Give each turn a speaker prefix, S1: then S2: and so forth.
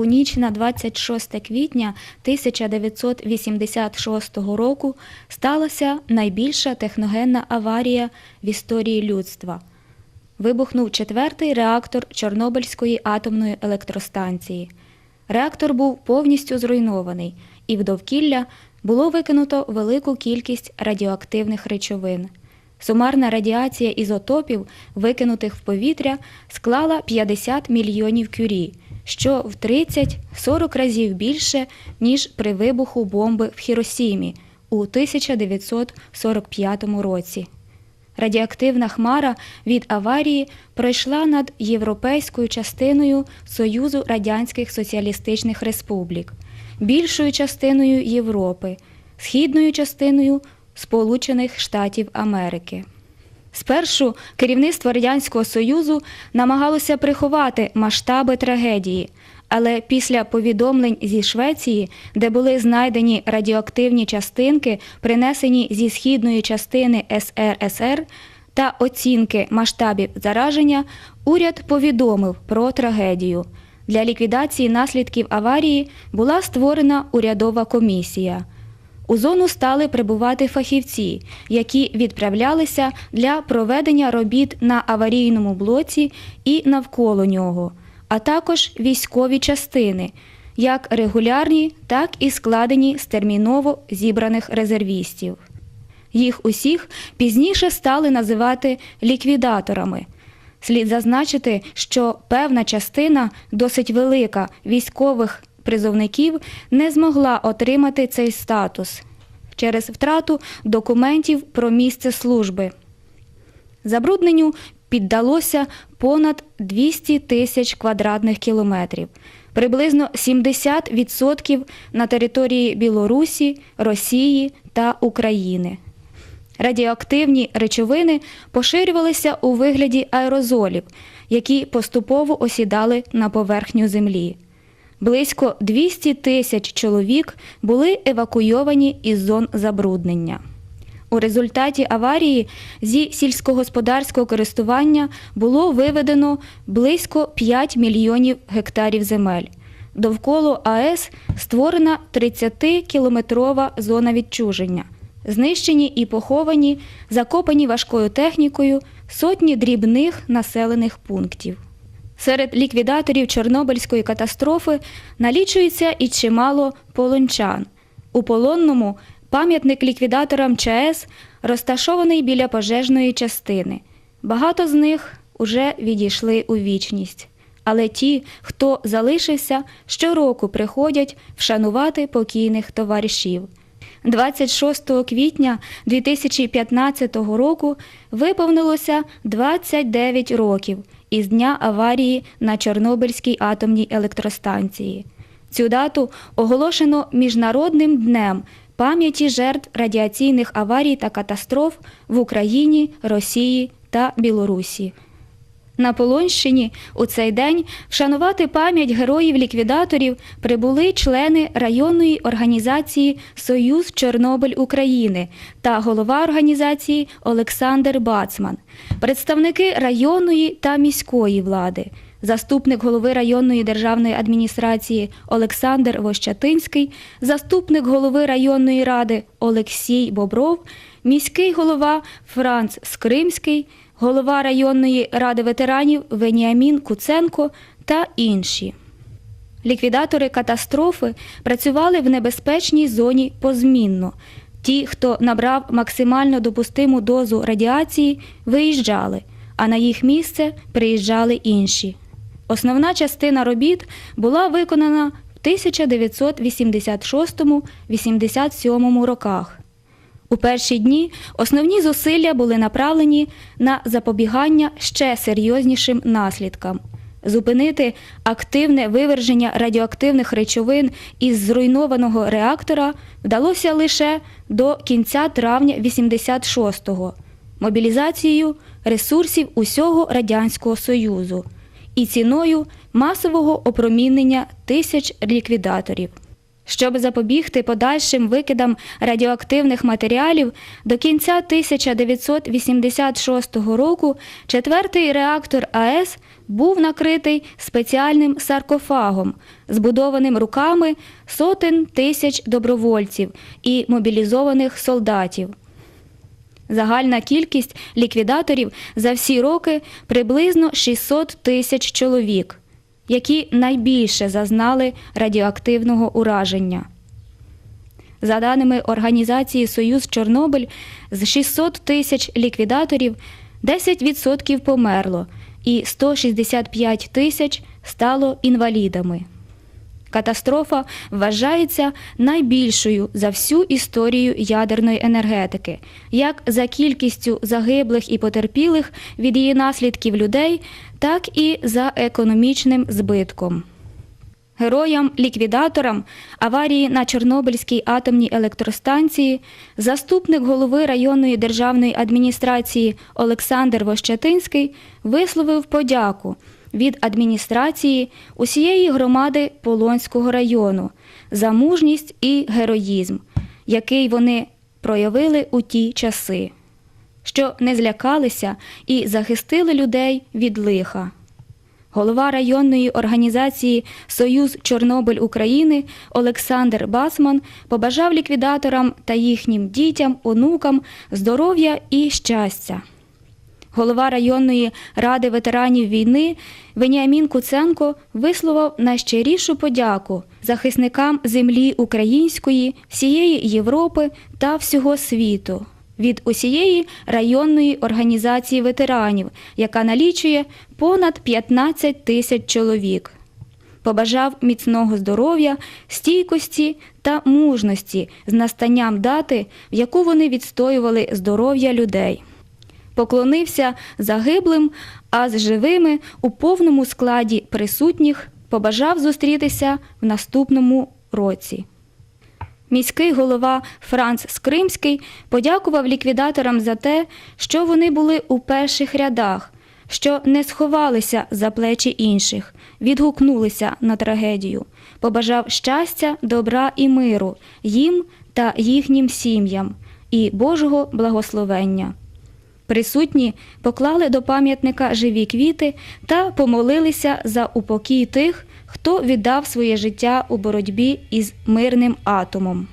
S1: у ніч на 26 квітня 1986 року сталася найбільша техногенна аварія в історії людства. Вибухнув четвертий реактор Чорнобильської атомної електростанції. Реактор був повністю зруйнований, і в довкілля було викинуто велику кількість радіоактивних речовин. Сумарна радіація ізотопів, викинутих в повітря, склала 50 мільйонів кюрі, що в 30-40 разів більше, ніж при вибуху бомби в Хіросімі у 1945 році. Радіоактивна хмара від аварії пройшла над європейською частиною Союзу Радянських Соціалістичних Республік, більшою частиною Європи, східною частиною Сполучених Штатів Америки. Спершу керівництво Радянського Союзу намагалося приховати масштаби трагедії, але після повідомлень зі Швеції, де були знайдені радіоактивні частинки, принесені зі східної частини СРСР, та оцінки масштабів зараження, уряд повідомив про трагедію. Для ліквідації наслідків аварії була створена урядова комісія. У зону стали прибувати фахівці, які відправлялися для проведення робіт на аварійному блоці і навколо нього, а також військові частини, як регулярні, так і складені з терміново зібраних резервістів. Їх усіх пізніше стали називати ліквідаторами. Слід зазначити, що певна частина, досить велика, військових призовників не змогла отримати цей статус через втрату документів про місце служби. Забрудненню піддалося понад 200 тисяч квадратних кілометрів, приблизно 70% на території Білорусі, Росії та України. Радіоактивні речовини поширювалися у вигляді аерозолів, які поступово осідали на поверхню землі. Близько 200 тисяч чоловік були евакуйовані із зон забруднення. У результаті аварії зі сільськогосподарського користування було виведено близько 5 мільйонів гектарів земель. Довкола АЕС створена 30-кілометрова зона відчуження. Знищені і поховані, закопані важкою технікою сотні дрібних населених пунктів. Серед ліквідаторів Чорнобильської катастрофи налічується і чимало полончан. У полонному пам'ятник ліквідаторам ЧАЕС розташований біля пожежної частини. Багато з них уже відійшли у вічність. Але ті, хто залишився, щороку приходять вшанувати покійних товаришів. 26 квітня 2015 року виповнилося 29 років із дня аварії на Чорнобильській атомній електростанції. Цю дату оголошено Міжнародним днем пам'яті жертв радіаційних аварій та катастроф в Україні, Росії та Білорусі. На Полонщині. У цей день вшанувати пам'ять героїв-ліквідаторів прибули члени районної організації Союз Чорнобиль України та голова організації Олександр Бацман, представники районної та міської влади, заступник голови районної державної адміністрації Олександр Вощатинський, заступник голови районної ради Олексій Бобров, міський голова Франц Скримський голова районної ради ветеранів Веніамін Куценко та інші. Ліквідатори катастрофи працювали в небезпечній зоні позмінно. Ті, хто набрав максимально допустиму дозу радіації, виїжджали, а на їх місце приїжджали інші. Основна частина робіт була виконана в 1986-87 роках. У перші дні основні зусилля були направлені на запобігання ще серйознішим наслідкам. Зупинити активне виверження радіоактивних речовин із зруйнованого реактора вдалося лише до кінця травня 86-го мобілізацією ресурсів усього Радянського Союзу і ціною масового опромінення тисяч ліквідаторів. Щоб запобігти подальшим викидам радіоактивних матеріалів, до кінця 1986 року четвертий реактор АЕС був накритий спеціальним саркофагом, збудованим руками сотень тисяч добровольців і мобілізованих солдатів. Загальна кількість ліквідаторів за всі роки приблизно 600 тисяч чоловік, які найбільше зазнали радіоактивного ураження. За даними організації Союз Чорнобиль, з 600 тисяч ліквідаторів 10% померло і 165 тисяч стало інвалідами. Катастрофа вважається найбільшою за всю історію ядерної енергетики, як за кількістю загиблих і потерпілих від її наслідків людей, так і за економічним збитком. Героям-ліквідаторам аварії на Чорнобильській атомній електростанції заступник голови районної державної адміністрації Олександр Вощатинський висловив подяку від адміністрації усієї громади Полонського району за мужність і героїзм, який вони проявили у ті часи, що не злякалися і захистили людей від лиха. Голова районної організації Союз Чорнобиль України Олександр Басман побажав ліквідаторам та їхнім дітям, онукам здоров'я і щастя. Голова районної ради ветеранів війни Веніамін Куценко висловив найщирішу подяку захисникам землі української, всієї Європи та всього світу від усієї районної організації ветеранів, яка налічує понад 15 тисяч чоловік. Побажав міцного здоров'я, стійкості та мужності з настанням дати, в яку вони відстоювали здоров'я людей. Поклонився загиблим, а з живими у повному складі присутніх побажав зустрітися в наступному році. Міський голова Франц Скримський подякував ліквідаторам за те, що вони були у перших рядах, що не сховалися за плечі інших, відгукнулися на трагедію, побажав щастя, добра і миру їм та їхнім сім'ям і Божого благословення. Присутні поклали до пам'ятника живі квіти та помолилися за упокій тих, хто віддав своє життя у боротьбі із мирним атомом.